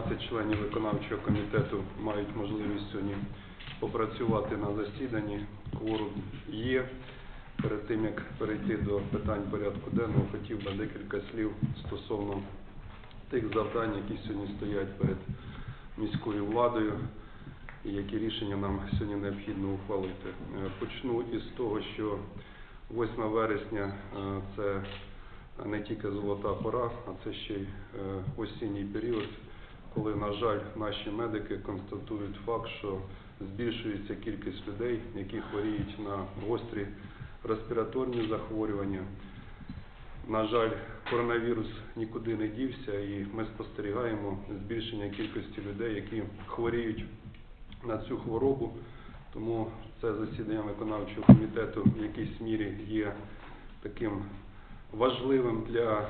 14 членів виконавчого комітету мають можливість сьогодні попрацювати на засіданні. Кворум є. Перед тим, як перейти до питань порядку денного, хотів би декілька слів стосовно тих завдань, які сьогодні стоять перед міською владою і які рішення нам сьогодні необхідно ухвалити. Е, Почну із того, що 8 вересня е, це не тільки золота пора, а це ще й е, осінній період, коли, на жаль, наші медики констатують факт, що збільшується кількість людей, які хворіють на гострі респіраторні захворювання. На жаль, коронавірус нікуди не дівся, і ми спостерігаємо збільшення кількості людей, які хворіють на цю хворобу. Тому це засідання виконавчого комітету в якійсь мірі є таким важливим для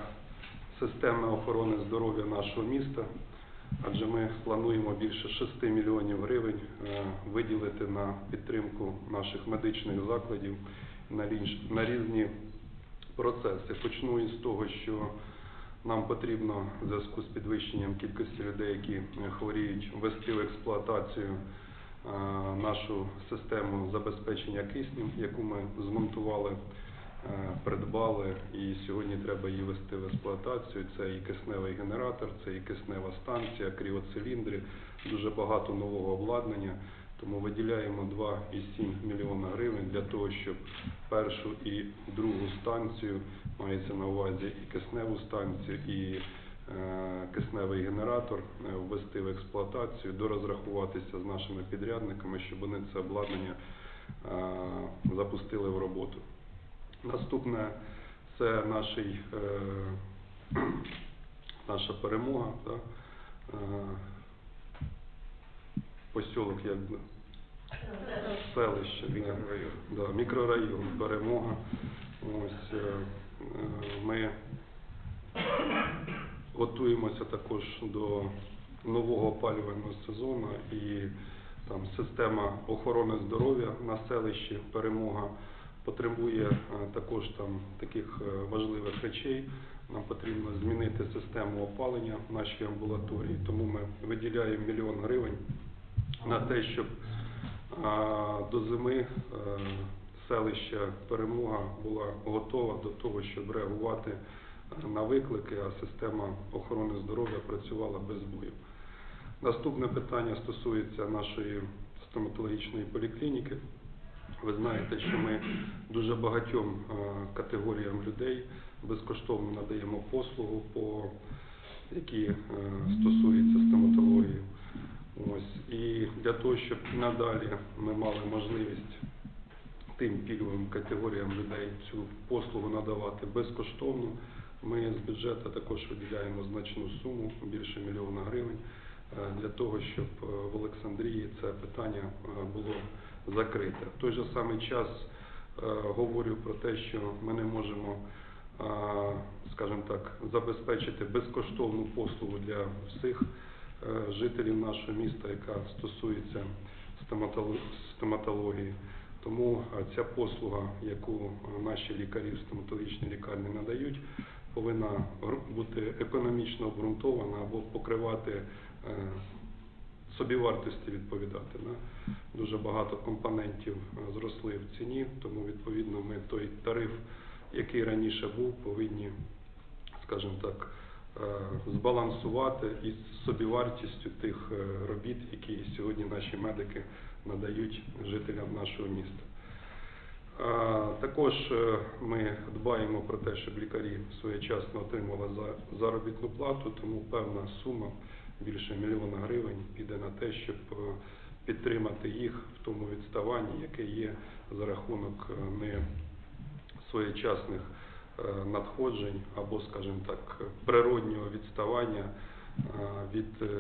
системи охорони здоров'я нашого міста, адже ми плануємо більше 6 мільйонів гривень е, виділити на підтримку наших медичних закладів на різні процеси. Почну із того, що нам потрібно в зв'язку з підвищенням кількості людей, які е, хворіють, ввести в експлуатацію е, нашу систему забезпечення киснем, яку ми змонтували, придбали, і сьогодні треба її ввести в експлуатацію. Це і кисневий генератор, це і киснева станція, кріоциліндри, дуже багато нового обладнання. Тому виділяємо 2,7 мільйона гривень для того, щоб першу і другу станцію, мається на увазі і кисневу станцію, і е, кисневий генератор е, ввести в експлуатацію, дорозрахуватися з нашими підрядниками, щоб вони це обладнання е, запустили в роботу. Наступне це нашій, е, наша перемога. Да? Е, Посілок як би, селище, да. Да, мікрорайон, перемога. Ось е, е, ми готуємося також до нового опалювального сезону і там система охорони здоров'я на селищі перемога потребує е, також там таких е, важливих речей. Нам потрібно змінити систему опалення в нашій амбулаторії, тому ми виділяємо мільйон гривень на те, щоб до зими е, селище Перемога була готова до того, щоб реагувати на виклики, а система охорони здоров'я працювала без бою. Наступне питання стосується нашої стоматологічної поліклініки. Ви знаєте, що ми дуже багатьом категоріям людей безкоштовно надаємо послугу, по, які стосуються стоматології. Ось. І для того, щоб надалі ми мали можливість тим пільговим категоріям людей цю послугу надавати безкоштовно, ми з бюджету також виділяємо значну суму, більше мільйона гривень, для того, щоб в Олександрії це питання було закрите. В той же самий час е, говорю про те, що ми не можемо, е, скажімо так, забезпечити безкоштовну послугу для всіх е, жителів нашого міста, яка стосується стоматології. Тому ця послуга, яку наші лікарі в стоматологічній лікарні надають, повинна бути економічно обґрунтована або покривати собівартості відповідати. Да? Дуже багато компонентів е, зросли в ціні, тому відповідно ми той тариф, який раніше був, повинні, скажімо так, е, збалансувати із собівартістю тих е, робіт, які сьогодні наші медики надають жителям нашого міста. Також ми дбаємо про те, щоб лікарі своєчасно отримували заробітну плату, тому певна сума більше мільйона гривень піде на те, щоб е, підтримати їх в тому відставанні, яке є за рахунок е, не своєчасних е, надходжень або, скажімо так, природнього відставання від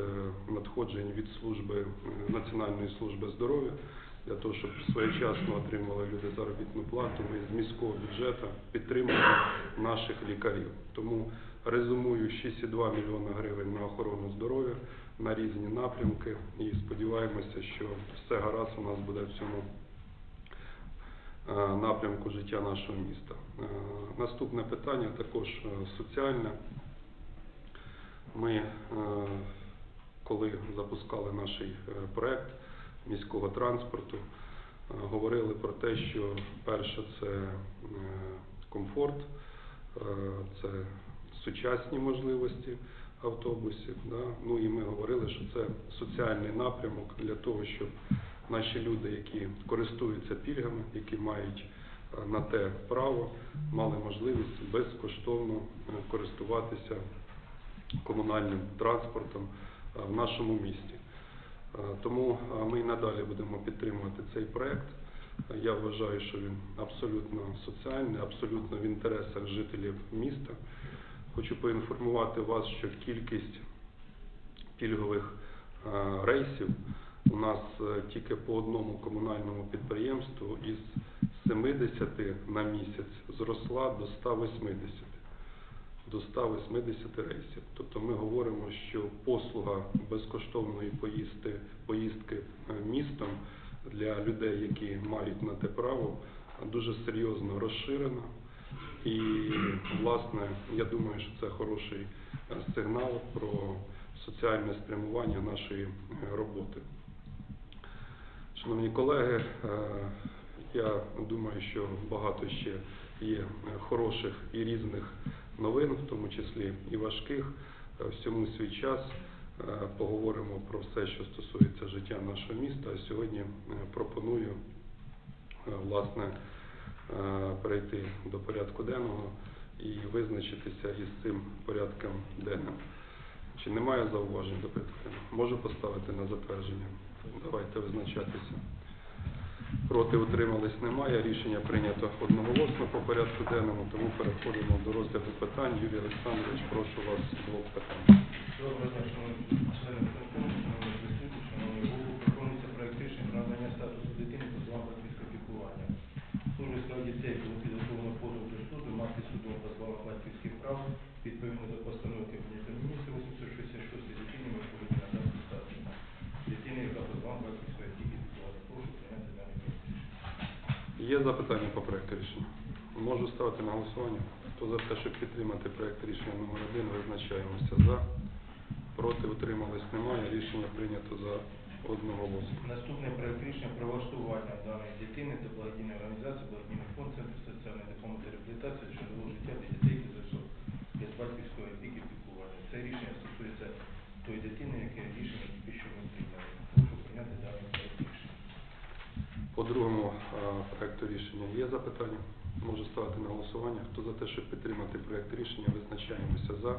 надходжень від служби Національної служби здоров'я. Для того, щоб своєчасно отримували люди заробітну плату, ми з міського бюджету підтримуємо наших лікарів. Тому резумую 6,2 мільйона гривень на охорону здоров'я, на різні напрямки і сподіваємося, що все гаразд у нас буде в цьому е, напрямку життя нашого міста. Е, Наступне питання також е, соціальне. Ми, коли запускали наш проект міського транспорту, говорили про те, що перше це комфорт, це сучасні можливості автобусів. Да? Ну і ми говорили, що це соціальний напрямок для того, щоб наші люди, які користуються пільгами, які мають е, на те право, мали можливість безкоштовно е, користуватися комунальним транспортом е, в нашому місті. Тому ми і надалі будемо підтримувати цей проект. Я вважаю, що він абсолютно соціальний, абсолютно в інтересах жителів міста. Хочу поінформувати вас, що кількість пільгових е, рейсів у нас е, тільки по одному комунальному підприємству із 70 на місяць зросла до 180 до 180 рейсів. Тобто ми говоримо, що послуга безкоштовної поїзди, поїздки е, містом для людей, які мають на те право, дуже серйозно розширена. І, власне, я думаю, що це хороший е, сигнал про соціальне спрямування нашої е, роботи. Шановні колеги, е, я думаю, що багато ще є хороших і різних новин, в тому числі і важких. Всьому свій час поговоримо про все, що стосується життя нашого міста. А Сьогодні пропоную власне перейти до порядку денного і визначитися із цим порядком денним. Чи немає зауважень до порядку? Можу поставити на затвердження. Давайте визначатися. Проти утримались немає. Рішення прийнято одноголосно по порядку денному, тому переходимо до розгляду питань. Юрій Олександрович, прошу вас двох питань. Є запитання по проекту рішення? Можу ставити на голосування. Хто за те, щоб підтримати проект рішення номер 1, визначаємося за. Проти утримались немає. Рішення прийнято за одноголосно. Наступний проект рішення про влаштування даної дитини до благодійної організації, благодійний фонд Центр соціальної допомоги та реабілітації житлового життя для дітей без особ без батьківської опіки піклування. Це рішення стосується тої дитини, яке рішення тільки що ми прийняли. Прошу прийняти рішення. По другому е, проекту рішення є запитання? Можу ставити на голосування. Хто за те, щоб підтримати проект рішення, визначаємося за.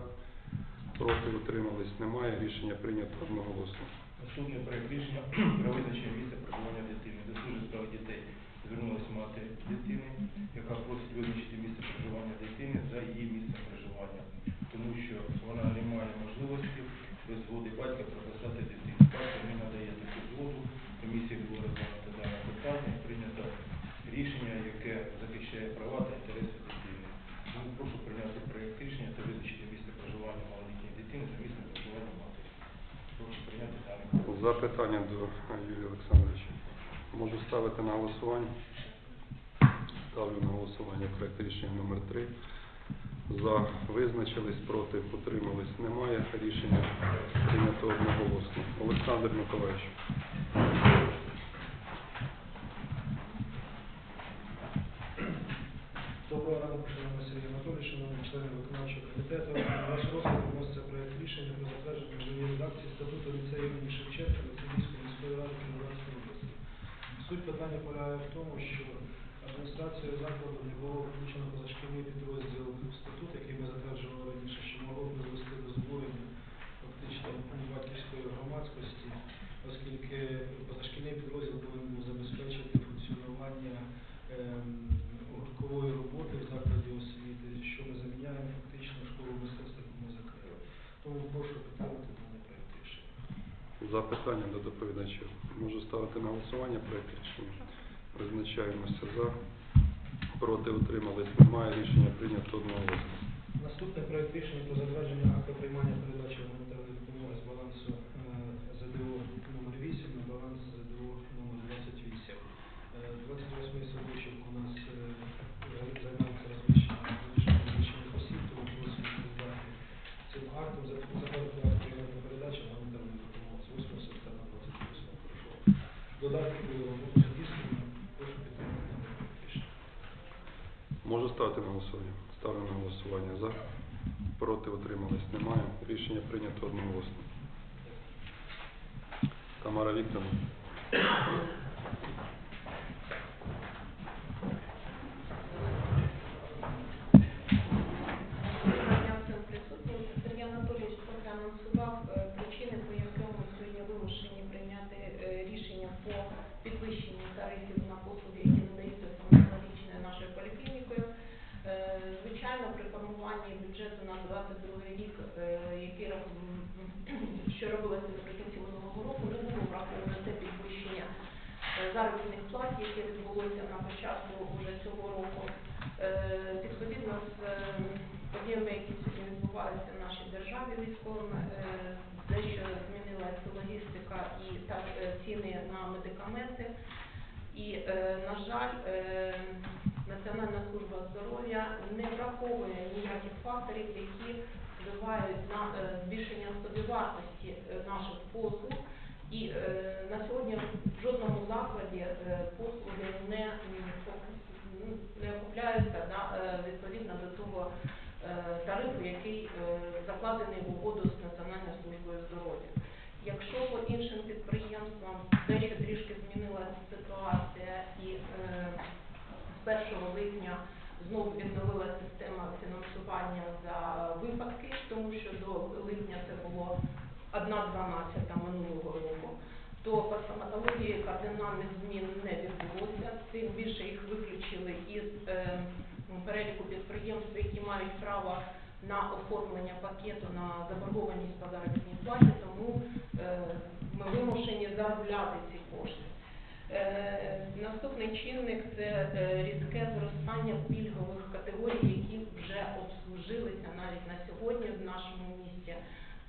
Проти утримались немає. Рішення прийнято одноголосно. Наступний проект рішення про визначення місця проживання дитини. До служби справ дітей звернулася мати дитини, яка просить визначити місце проживання дитини за її місцем проживання, тому що вона не має можливості без згоди батька прописати дитину. Батько не надає таку згоду. Комісія було розглянуто дане питання, прийнято рішення, яке захищає права та інтереси дитини. Тому прошу прийняти проект рішення та визначити місце проживання малолітньої дитини за місцем проживання матері. Прошу прийняти даний проект. Запитання до Юрія Олександровича. Можу ставити на голосування. Ставлю на голосування проект рішення номер 3. За визначились, проти утримались немає. Рішення прийнято одноголосно. Олександр Миколаївич. Доброго ранку, шановний Сергій Анатолійович, шановні члени виконавчого комітету. Ваш розгляд вноситься проект рішення про затвердження редакції Суть питання полягає в тому, що адміністрація закладу не було включено позашкільний підрозділ статут, який ми затверджували раніше, що могло б призвести до збурення фактично батьківської громадськості, оскільки позашкільний підрозділ повинен був забезпечити функціонування ем, гурткової роботи в закладі освіти, що ми заміняємо фактично школу мистецтв, яку ми закрили. Тому прошу підтримати даний проект рішення. Запитання до доповідачів. Можу ставити на голосування проєкт рішення. Визначаємося за. Проти утримались немає. Рішення прийнято одноголосно. Наступний проект рішення про затвердження акту приймання передачі гуманітарної допомоги з балансу е, додатки до роботи Львівської. Прошу підтримати даний проект рішення. Можу ставити на голосування. Ставлю на голосування за. Проти утримались немає. Рішення прийнято одноголосно. Тамара Вікторовна. Формуванні бюджету на 22 рік, е, який що робилося наприкінці минулого року, не було враховано те підвищення е, заробітних плат, яке відбулося на початку вже цього року. Е, Відповідно з подіями, які сьогодні відбуваються в нашій державі військовими, дещо змінилася логістика і ціни на медикаменти. І, на жаль, Національна служба здоров'я не враховує ніяких факторів, які впливають на е, збільшення собівартості е, наших послуг. І е, на сьогодні в жодному закладі послуги не, не окупляються відповідно до того тарифу, який закладений в угоду з Національною службою здоров'я. Якщо по іншим підприємствам дещо трішки змінилася ситуація і е, з 1 липня знову відновила система фінансування за випадки, тому що до липня це було 1,12 минулого року, то по стоматології кардинальних змін не відбулося. Тим більше їх виключили із е, переліку підприємств, які мають право на оформлення пакету на заборгованість по заробітній платі, тому е, ми вимушені заробляти ці кошти. Е, Наступний чинник це е, різке зростання пільгових категорій, які вже обслужилися навіть на сьогодні в нашому місті.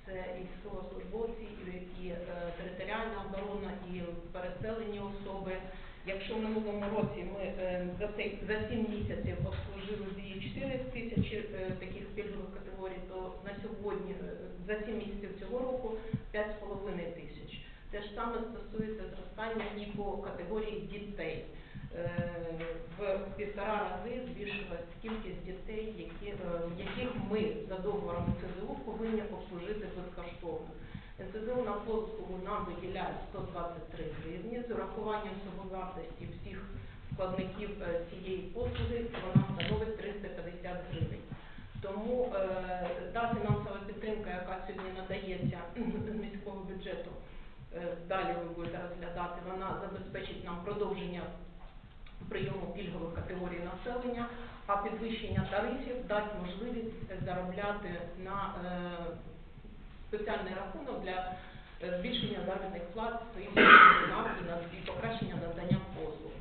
Це і військовослужбовці, і, е, територіальна оборона, і переселені особи. Якщо в минулому році ми за цей за 7 місяців обслужили 2,4 тисячі таких пільгових категорій, то на сьогодні за 7 місяців цього року 5,5 тисяч. Те ж саме стосується зростання і по категорії дітей. Е, В півтора рази збільшилась кількість дітей, які, е, яких ми за договором НСЗУ повинні обслужити безкоштовно. НСЗУ на послугу нам виділяє 123 гривні з урахуванням собовартості всіх складників е, цієї послуги вона становить 350 гривень. Тому та фінансова підтримка, яка сьогодні надається з міського бюджету, далі ви будете розглядати, вона забезпечить нам продовження прийому пільгових категорій населення, а підвищення тарифів дасть можливість заробляти на е, спеціальний рахунок для е, збільшення заробітних плат своїм і покращення надання послуг.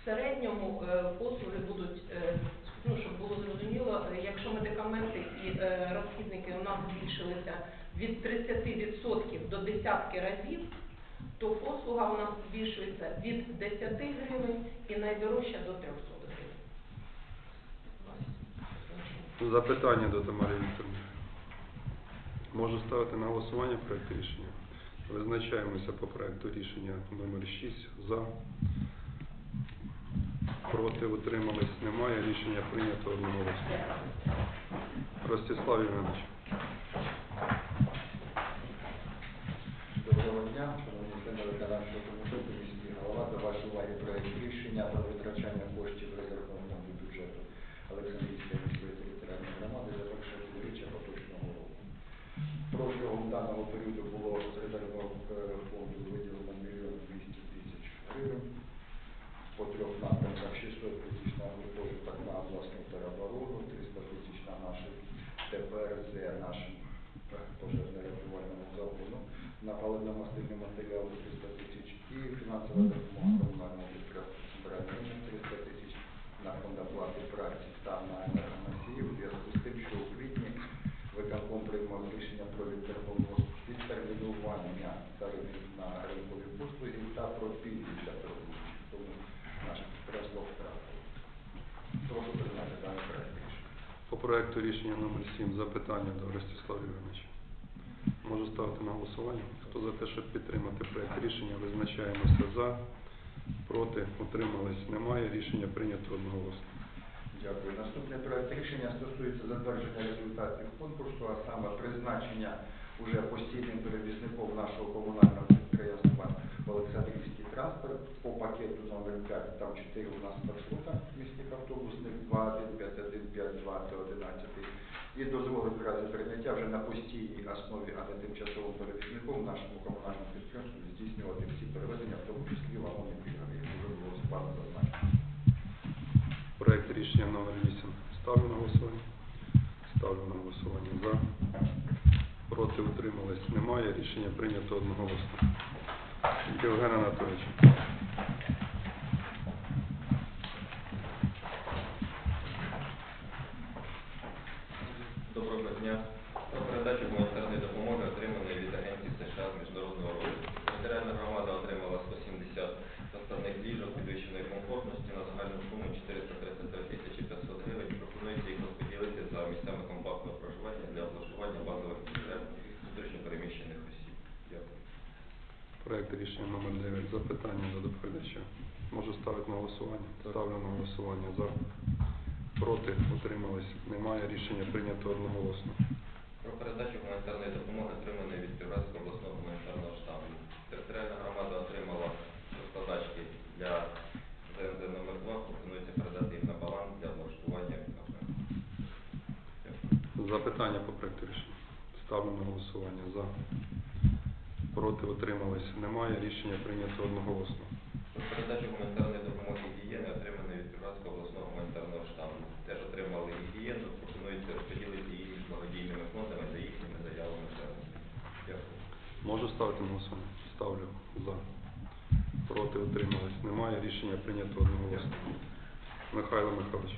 В середньому е, послуги будуть, е, ну щоб було зрозуміло, е, якщо медикаменти і е, розхідники у нас збільшилися від 30% до десятки разів, то послуга у нас збільшується від 10 гривень і найдорожча до 300 гривень. Запитання до Тамари Вікторовни. Можу ставити на голосування проект рішення. Визначаємося по проекту рішення номер 6 за. Проти утримались немає. Рішення прийнято одноголосно. Ростислав Іванович. Доброго дня, виконавчого комітету, міський голова, до вашої уваги проект рішення про витрачання коштів резервного бюджету Олександрійської міської територіальної громади за перше півріччя поточного року. Протягом даного періоду було з резервного е, фонду виділено мільйон 200 тисяч гривень по трьох напрямках 600 тисяч на гуртожиток на обласну тероборону, 300 тисяч на наші ТПРЗ, нашим е, пожежно-рятувальному загону, на паливно-мастильні матеріали 300 тисяч і фінансова допомога комунального підприємства «Брання» 300 тисяч на фонд оплати праці та на енергоносії у зв'язку з тим, що у квітні виконком приймав рішення про відтермінування тарифів на ринкові послуги та про пільги для торгівців. Тому наше підприємство втратило. Прошу прийняти даний проект рішення. По проекту рішення номер 7 запитання до Ростислава Івановича. Можу ставити на голосування. Хто за те, щоб підтримати проект рішення, визначаємося за. Проти, утримались, немає. Рішення прийнято одноголосно. Дякую. Наступний проект рішення стосується затвердження результатів конкурсу, а саме призначення уже постійним перевізником нашого комунального підприємства Олександрівський транспорт по пакету номер 5, там 4 у нас маршрута міських автобусних, 2, 1, 5, 1, 5, 2 та 11. І дозволить в прийняття вже на постійній основі, а не тимчасовим перевізником нашому комунальному підприємству здійснювати всі перевезення, в тому числі вагони пільгові, як вже було пане зазначено. Проект рішення номер 8 ставлю на голосування. Ставлю на голосування за. Проти, утримались, немає. Рішення прийнято одноголосно. Євген Анатолійович. Доброго дня. Про передачу гуманітарної допомоги отриманої від Агенції США з міжнародного розвитку. Територіальна громада отримала 170 доставних ліжок підвищеної комфортності на загальну суму 433 тисячі 500 гривень. Пропонується їх розподілити за місцями компактного проживання для облаштування базових потреб внутрішньо переміщених осіб. Дякую. Проект рішення номер 9. Запитання до доповідача. Можу ставити на голосування. Ставлю на голосування за. Проти, утримались, немає. Рішення прийнято одноголосно. Про передачу гуманітарної допомоги отриманої від Кіровоградського обласного гуманітарного штабу. Територіальна громада отримала розкладачки для ЗНЗ номер 2 Пропонується передати їх на баланс для облаштування кафе. Запитання по проекту рішення. Ставлю на голосування за. Проти, утримались, немає. Рішення прийнято одноголосно. Про передачу гуманітарної допомоги гігієни, отриманої від Кіровоградського обласного гуманітарного штабу. Теж отримали гігієну, пропонується розподілити її між благодійними фондами за їхніми заявами звернення. Дякую. Можу ставити на? Ставлю за. Проти, утримались, немає. Рішення прийнято одноголосно. Михайло Михайлович.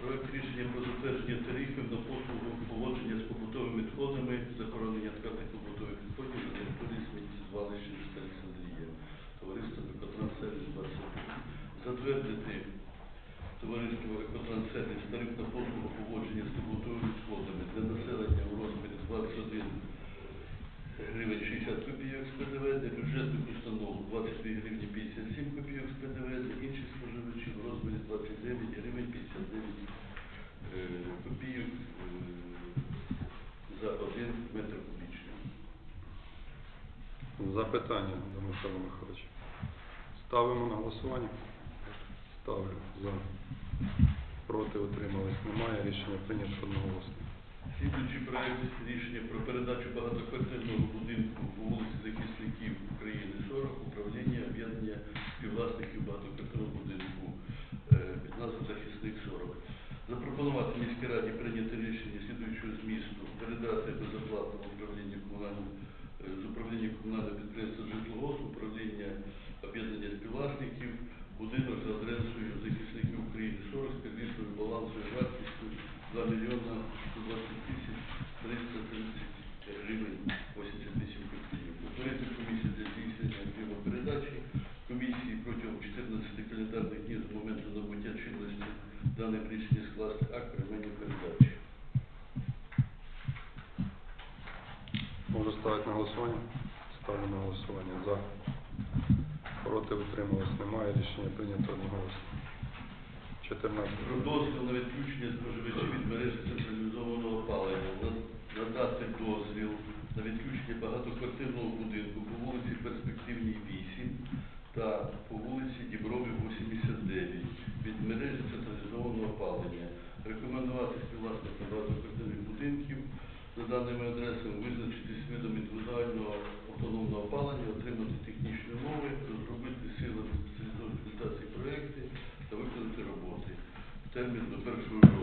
Проект рішення про затвердження тарифів на послугу поводження з побутовими відходами, захоронення тканих побутових відходів на території сміттєзвалища міста Олександрія. Товариство Рекотрансервіс 20. Затвердити товариство Рекотрансервіс тариф на послугу поводження з побутовими відходами для населення у розмірі 21 гривень 60 копійок з ПДВ, для бюджетних установ 22 гривні 57 копійок з ПДВ, для інших споживачів в розмірі 29 гривень 59 е, копійок е, за 1 метр кубічний. Запитання до Михайла Михайловича. Ставимо на голосування. Ставлю за. Проти, утримались, немає. Рішення прийнято одноголосно. Слідуючий проект рішення про передачу багатоквартирного будинку по вулиці Захисників України 40 управління об'єднання співвласників багатоквартирного будинку е, під назвою Захисник 40. Запропонувати міській раді прийняти рішення слідуючого змісту передати безоплатно в управління комунального е, з управління комунального підприємства житлового управління об'єднання співвласників будинок за адресою захисників України 40 з первісною балансовою вартістю 2 мільйона 120 тисяч 330 гривень 88 копійок. Утворити комісію для здійснення активної передачі комісії протягом 14 календарних днів з моменту набуття чинності даних рішення скласти акт приймання передачі. Можу ставити на голосування? Ставлю на голосування за. Проти, утримались, немає. Рішення прийнято одноголосно. 14. Про дозвіл на відключення споживачів від мережі централізованого. На- Надати дозвіл на відключення багатоквартирного будинку по вулиці Перспективній 8 та по вулиці Діброві 89 від мережі централізованого опалення. Рекомендувати співвласникам багатоквартирних будинків за даними адресами визначитись видом індивідуального автономного опалення, отримати в термін до 1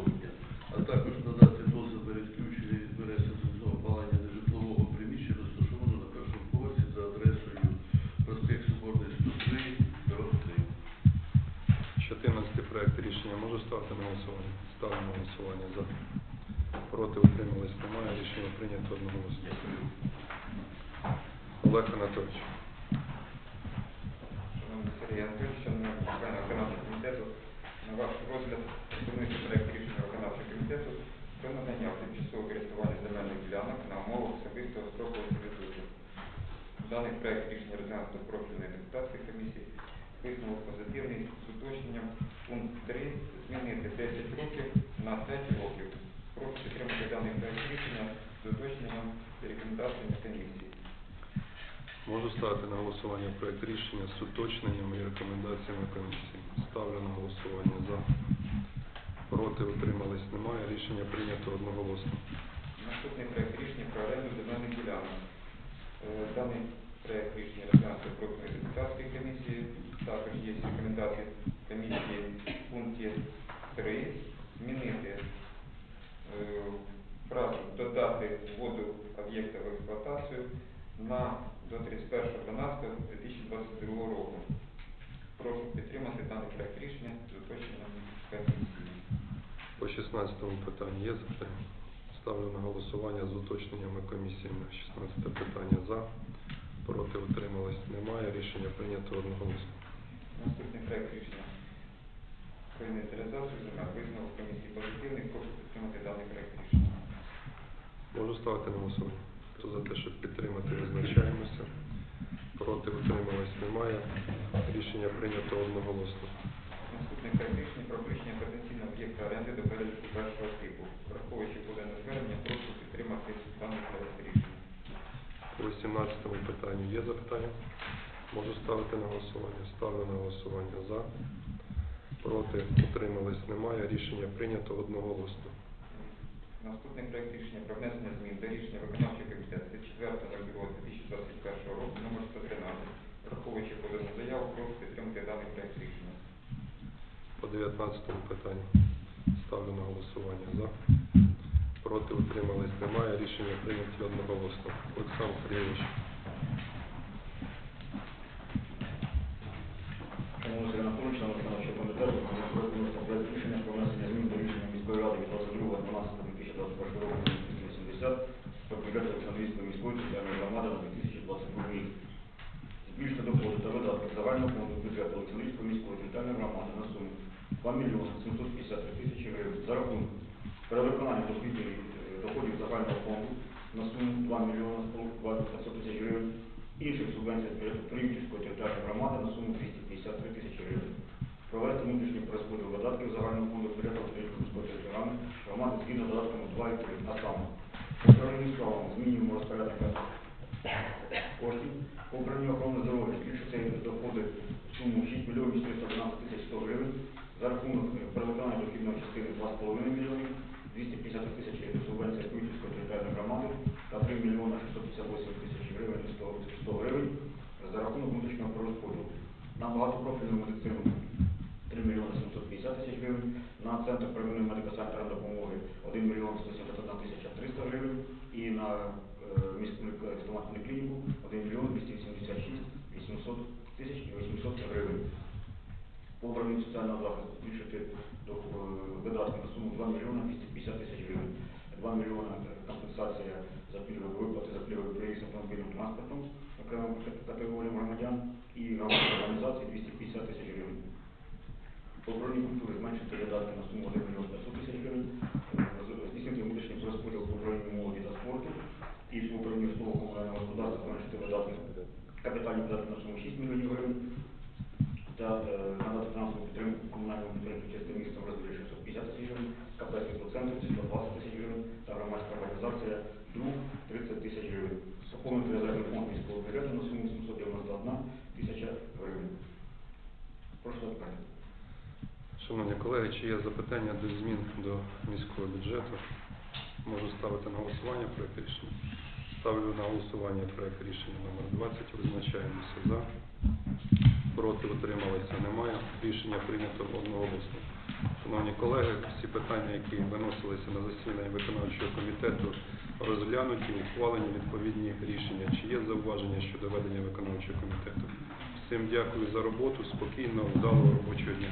комісії. Висновок позитивний з уточненням пункт 3 змінити 10 років на 5 років. Прошу підтримати даний проект рішення з уточненням рекомендаціями комісії. Можу ставити на голосування проект рішення з уточненнями і рекомендаціями комісії. Ставлю на голосування за. Проти утримались немає. Рішення прийнято одноголосно. Наступний проект рішення про оренду земельних ділянок. Е, Даний проект рішення розглянувся профільної депутатської комісії. Також є рекомендації комісії в пункті 3 змінити е, фразу додати вводу об'єкта в експлуатацію на до 31.12.2022 року. Прошу підтримати даний проект рішення з уточненням комісії. По 16 питанню є запитання? Ставлю на голосування з уточненнями комісіями. 16 питання за. Проти утримались немає. Рішення прийнято одноголосно. Наступний проект рішення про інвентаризацію земель. Висновок комісії позитивний. Прошу підтримати даний проект рішення. Можу ставити на голосування. Хто за те, щоб підтримати, визначаємося. Проти утримались немає. Рішення прийнято одноголосно. Наступний проект рішення про включення потенційного об'єкта оренди до переліку першого типу. Враховуючи подане звернення, прошу підтримати даний проект рішення. По 18 питанню є запитання? Можу ставити на голосування. Ставлю на голосування за. Проти утримались немає. Рішення прийнято одноголосно. Наступний проект рішення про внесення змін до рішення виконавчого комітету від 4.02.2021 року номер 113. Враховуючи подану заяву, прошу підтримати даний проект рішення. По 19 питанню ставлю на голосування за. Проти утримались немає. Рішення прийнято одноголосно. Олександр Сергійович. Шановний Сергій Анатолійович, члени виконавчого комітету, пропонується проект рішення про внесення змін до рішення міської ради від 22.12.2021 року 280 про бюджет Олександрійської міської територіальної громади на 2022 рік. Збільшити доходи та видатки загального фонду бюджету Олександрійської міської територіальної громади на суму 2 мільйони 753 тисячі гривень за рахунок перевиконання доходів, е, доходів загального фонду на суму 2 мільйони 500 тисяч гривень інших субвенцій бюджету територіальної громади на суму 253 тисячі гривень. Провести внутрішній перерозподіл видатків загального фонду бюджету Турівської територіальної громади згідно додатками 2 і 3, а саме управління справами змінюємо розпорядника коштів по управлінню охорони здоров'я збільшується доходи в суму 6 мільйонів 412 тисяч 100 гривень за рахунок е, перевиконання дохідної частини 2,5 мільйонів 250 тисяч гривень субвенція Куйківської територіальної громади та 3 мільйони 658 тисяч гривень 100 гривень за рахунок внутрішнього пророзподілу. На багатопрофільну медицину 3 мільйони 750 тисяч гривень, на центр первинної медико-санітарної допомоги 1 мільйон 171 тисяча 300 гривень і на е, міську екстремальну клініку 1 мільйон 286 800 тисяч і 800 гривень. По соціального захисту збільшити е, видатки на суму 2 мільйона 200 50 тисяч гривень, 2 мільйона компенсація за пільгові виплати за пільговий проїзд автомобільним транспортом окремим категоріям громадян і громадської організації 250 тисяч гривень. По броні культури зменшити видатки на суму 1 мільйон 500 тисяч гривень, здійснити внутрішній розподіл по броні молоді та спорту. І в управлінні основу комунального господарства зменшити видатки капітальні видатки на суму 6 мільйонів гривень. Та е, надати фінансову підтримку комунальному підприємству міста в розділі КП «Світлоцентр» 120 тисяч гривень та громадська організація «Друг» 30 тисяч гривень. Поповнити резервний фонд міського бюджету на суму 791 тисяча гривень. Прошу запитання. Шановні колеги, чи є запитання до змін до міського бюджету? Можу ставити на голосування проект рішення. Ставлю на голосування проект рішення номер 20. Визначаємося за. Проти утрималися немає. Рішення прийнято одноголосно. Шановні колеги, всі питання, які виносилися на засідання виконавчого комітету, розглянуті, ухвалені відповідні рішення. Чи є зауваження щодо ведення виконавчого комітету? Всім дякую за роботу, Спокійно, вдалого робочого дня.